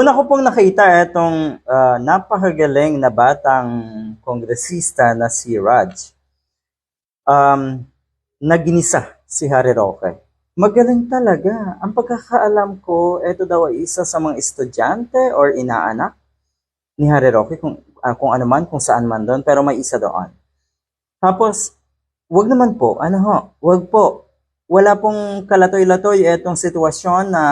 Una ko pong nakita itong ah, napakagaling na batang kongresista na si Raj. Um, naginisa si Harry Roque. Magaling talaga. Ang pagkakaalam ko, ito daw ay isa sa mga estudyante or inaanak ni Harry Roque, kung, ah, kung ano man, kung saan man doon, pero may isa doon. Tapos, wag naman po, ano ho, wag po. Wala pong kalatoy-latoy etong sitwasyon na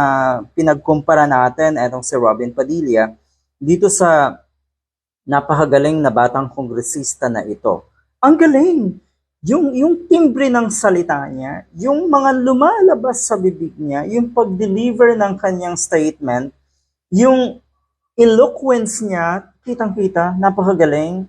pinagkumpara natin etong si Robin Padilla dito sa napakagaling na batang kongresista na ito. Ang galing! Yung, yung timbre ng salita niya, yung mga lumalabas sa bibig niya, yung pag-deliver ng kanyang statement, yung eloquence niya, kitang-kita, napakagaling.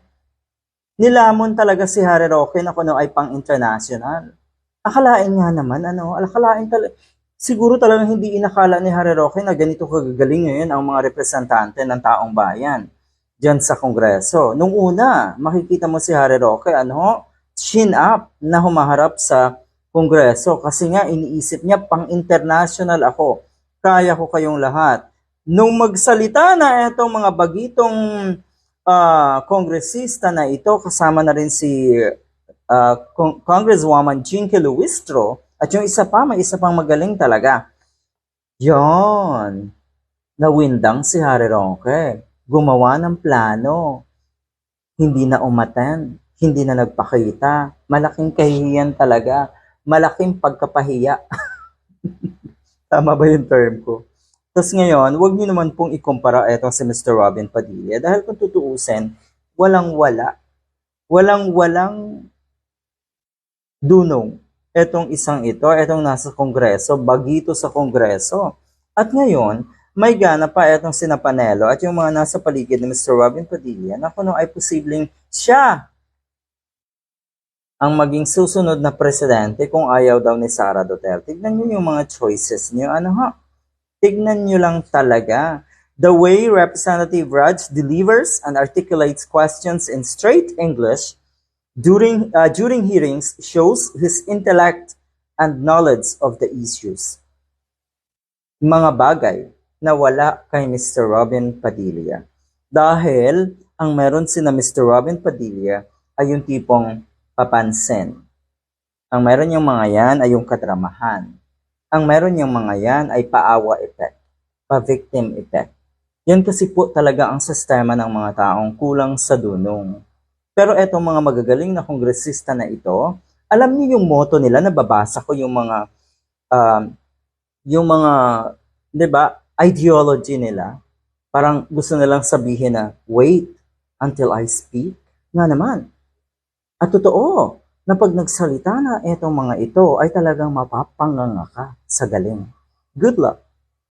Nilamon talaga si Harry Roque na kuno ay pang-international. Akalain nga naman, ano, akalain talaga, siguro talagang hindi inakala ni Harry Roque na ganito kagagaling ngayon ang mga representante ng taong bayan dyan sa Kongreso. Nung una, makikita mo si Harry Roque, ano, chin up na humaharap sa Kongreso kasi nga iniisip niya pang-international ako. Kaya ko kayong lahat. Nung magsalita na itong mga bagitong ah, kongresista na ito, kasama na rin si Con- Congresswoman Jinky Luistro, at yung isa pa, may isa pang magaling talaga. Yon. Nawindang si Harry Roque. Gumawa ng plano. Hindi na umaten. Hindi na nagpakita. Malaking kahihiyan talaga. Malaking pagkapahiya. Tama ba yung term ko? Tapos ngayon, huwag niyo naman pong ikumpara etong si Mr. Robin Padilla dahil kung tutuusin, walang-wala. Walang-walang dunong etong isang ito, etong nasa kongreso, bagito sa kongreso. At ngayon, may gana pa etong sina Panelo at yung mga nasa paligid ni Mr. Robin Padilla na kuno ay posibleng siya ang maging susunod na presidente kung ayaw daw ni Sara Duterte. Tignan niyo yung mga choices niyo. Ano ha? Tignan niyo lang talaga. The way Representative Raj delivers and articulates questions in straight English during uh, during hearings shows his intellect and knowledge of the issues. Mga bagay na wala kay Mr. Robin Padilla. Dahil ang meron si na Mr. Robin Padilla ay yung tipong papansin. Ang meron yung mga yan ay yung kadramahan. Ang meron yung mga yan ay paawa effect, pa-victim effect. Yan kasi po talaga ang sistema ng mga taong kulang sa dunong. Pero etong mga magagaling na kongresista na ito, alam niyo yung motto nila, nababasa ko yung mga, um, yung mga, di ba, ideology nila. Parang gusto nilang sabihin na, wait until I speak. Nga naman. At totoo, na pag nagsalita na etong mga ito, ay talagang mapapanganga ka sa galing. Good luck!